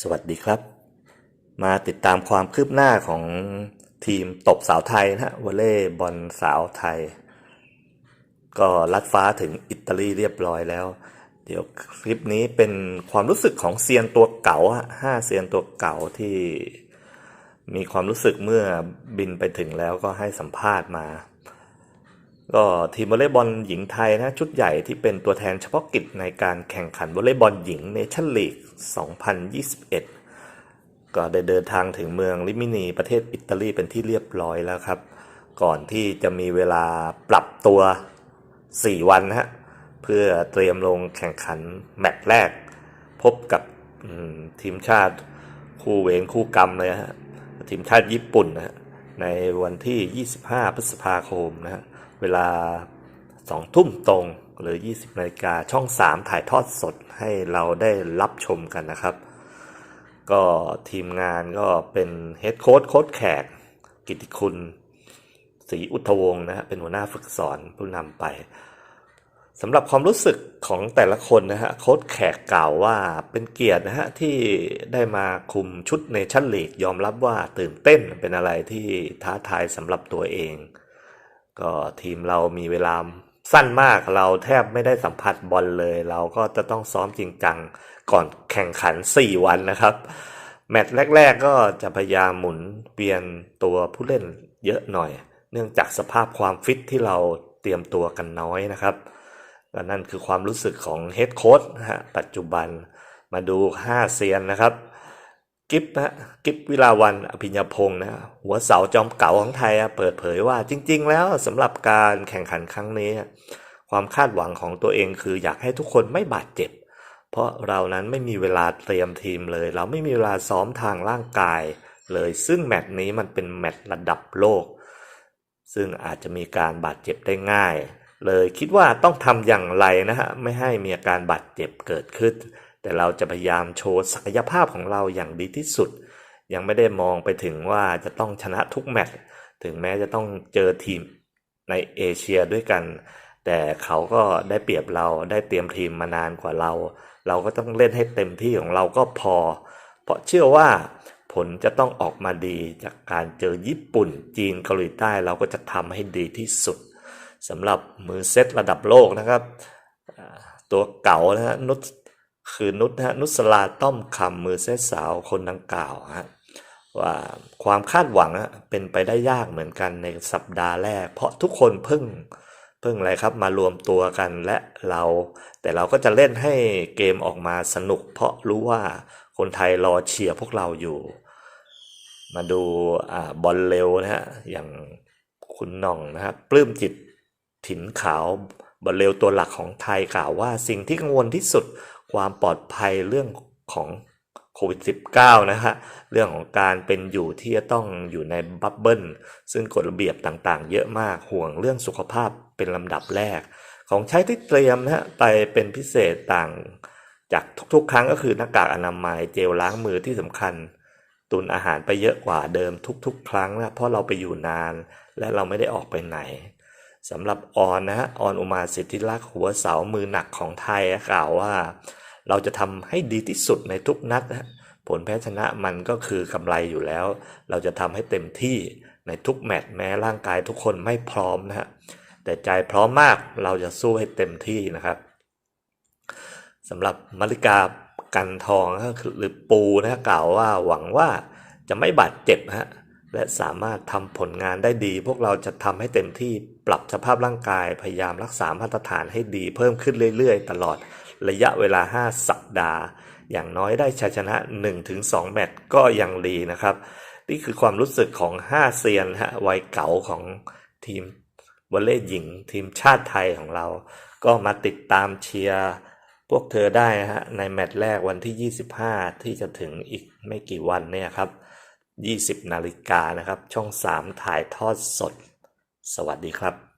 สวัสดีครับ มาติดตามความคืบหน้าของทีมตบสาวไทยนะฮะวอลเลย์บอลสาวไทย ก็ลัดฟ้าถึงอิตาลีเรียบร้อยแล้ว เดี๋ยวคลิปนี้เป็นความรู้สึกของเซียนตัวเก่าฮะห้าเซียนตัวเก่าที่มีความรู้สึกเมื่อบินไปถึงแล้วก็ให้สัมภาษณ์มา ก็ทีมวอลเลย์บอลหญิงไทยนะชุดใหญ่ที่เป็นตัวแทนเฉพาะกิจในการแข่งขันวอลเลย์บอลหญิงเนชั่นลีก 2021 ก็ได้เดินทางถึงเมืองลิมินีประเทศอิตาลีเป็นที่เรียบร้อยแล้วครับ ก่อนที่จะมีเวลาปรับตัว 4 วันนะฮะเพื่อเตรียมลงแข่งขันแมตช์แรก พบกับทีมชาติคู่เวรคู่กรรมเลยฮะทีมชาติญี่ปุ่นนะฮะ ในวันที่ 25 พฤษภาคมนะฮะเวลา 2 ทุ่มตรงหรือ 20นาฬิกาช่อง 3 ถ่ายทอดสดให้เราได้รับชมกันนะครับ ก็ทีมงานก็เป็นเฮดโค้ดโค้ดแขก กิติคุณศรีอุทวงศ์นะฮะเป็นหัวหน้าฝึกสอนผู้นำไป สำหรับความรู้สึกของแต่ละคนนะฮะโค้ชแขกกล่าวว่าเป็นเกียรตินะฮะที่ได้มาคุมชุดเนชั่นลีกยอมรับว่าตื่นเต้นเป็นอะไรที่ท้าทายสำหรับตัวเอง ก็ทีมเรามีเวลาสั้นมากเราแทบไม่ได้สัมผัสบอลเลย เราก็จะต้องซ้อมจริงจังก่อนแข่งขัน 4 วันนะครับ แมตช์แรก ๆ ก็จะพยายามหมุนเวียนตัวผู้เล่นเยอะหน่อย เนื่องจากสภาพความฟิตที่เราเตรียมตัวกันน้อยนะครับ ก็นั่นคือความรู้สึกของเฮดโค้ชนะฮะปัจจุบันมาดู 5 เซียนนะครับ กิฟนะกิฟวิลาวันอภิญญพงศ์นะหัวเสาจอมเก่าของไทยเปิดเผยว่าจริง ๆ แล้วสำหรับการแข่งขันครั้งนี้ ความคาดหวังของตัวเองคืออยากให้ทุกคนไม่บาดเจ็บ เพราะเรานั้นไม่มีเวลาเตรียมทีมเลย เราไม่มีเวลาซ้อมทางร่างกายเลย ซึ่งแมตช์นี้มันเป็นแมตช์ระดับโลก ซึ่งอาจจะมีการบาดเจ็บได้ง่าย เลยคิดว่าต้องทำอย่างไรนะฮะไม่ให้มีอาการบาดเจ็บเกิดขึ้น แต่เราจะพยายามโชว์ศักยภาพของเราอย่างดีที่สุด ยังไม่ได้มองไปถึงว่าจะต้องชนะทุกแมตช์ถึงแม้จะต้องเจอทีมในเอเชียด้วยกัน แต่เขาก็ได้เปรียบเราได้เตรียมทีมมานานกว่าเรา เราก็ต้องเล่นให้เต็มที่ของเราก็พอ เพราะเชื่อว่าผลจะต้องออกมาดีจากการเจอญี่ปุ่นจีนเกาหลีใต้เราก็จะทำให้ดีที่สุด สำหรับมือเซตระดับโลกนะครับ ตัวเก่านะฮะนุชคือนุชนะฮะนุสลาต้อมคำมือเซตสาวคนดังกล่าวฮะว่าความคาดหวังอะเป็นไปได้ยากเหมือนกันในสัปดาห์แรก เพราะทุกคนเพิ่งเพิ่งอะไรครับมารวมตัวกันและเรา แต่เราก็จะเล่นให้เกมออกมาสนุก เพราะรู้ว่าคนไทยรอเชียร์พวกเราอยู่ มาดูอบอลเร็วนะฮะอย่างคุณน่องนะครับปลื้มจิต ถิ่นขาวบอลเร็วตัวหลักของไทยกล่าวว่าสิ่งที่กังวลที่สุดความปลอดภัยเรื่องของโควิด -19 นะฮะ เรื่องของการเป็นอยู่ที่จะต้องอยู่ในบับเบิลซึ่งกฎระเบียบต่างๆ เยอะมากห่วงเรื่องสุขภาพเป็นลำดับแรก ของใช้ที่เตรียมนะฮะไปเป็นพิเศษต่างจากทุกๆ ครั้งก็คือหน้ากากอนามัยเจลล้างมือที่สำคัญ ตุนอาหารไปเยอะกว่าเดิมทุกๆ ครั้งนะเพราะเราไปอยู่นาน และเราไม่ได้ออกไปไหน สำหรับออนนะฮะออนอุมาสิทธิลักษณ์หัวเสามือหนักของไทยกล่าวว่า เราจะทำให้ดีที่สุดในทุกนัดนะผลแพ้ชนะมันก็คือกำไรอยู่แล้ว เราจะทำให้เต็มที่ในทุกแมตช์แม้ร่างกายทุกคนไม่พร้อมนะฮะแต่ใจพร้อมมากเราจะสู้ให้เต็มที่นะครับสำหรับมาริกากันทองหรือปูนะฮะกล่าวว่าหวังว่าจะไม่บาดเจ็บฮะ และสามารถทำผลงานได้ดี พวกเราจะทำให้เต็มที่ปรับสภาพร่างกายพยายามรักษามาตรฐานให้ดีเพิ่มขึ้นเรื่อยๆ ตลอดระยะเวลา 5 สัปดาห์ อย่างน้อยได้ชัยชนะ 1-2 แมตช์ก็ยังดีนะครับ นี่คือความรู้สึกของ 5 เซียนฮะวัยเก่าของทีมวอลเลย์หญิง ทีมชาติไทยของเรา ก็มาติดตามเชียร์พวกเธอได้ฮะในแมตช์แรกวันที่ 25 ที่จะถึงอีกไม่กี่วันเนี่ยครับ 20 นาฬิกานะครับ ช่อง 3 ถ่ายทอดสด สวัสดีครับ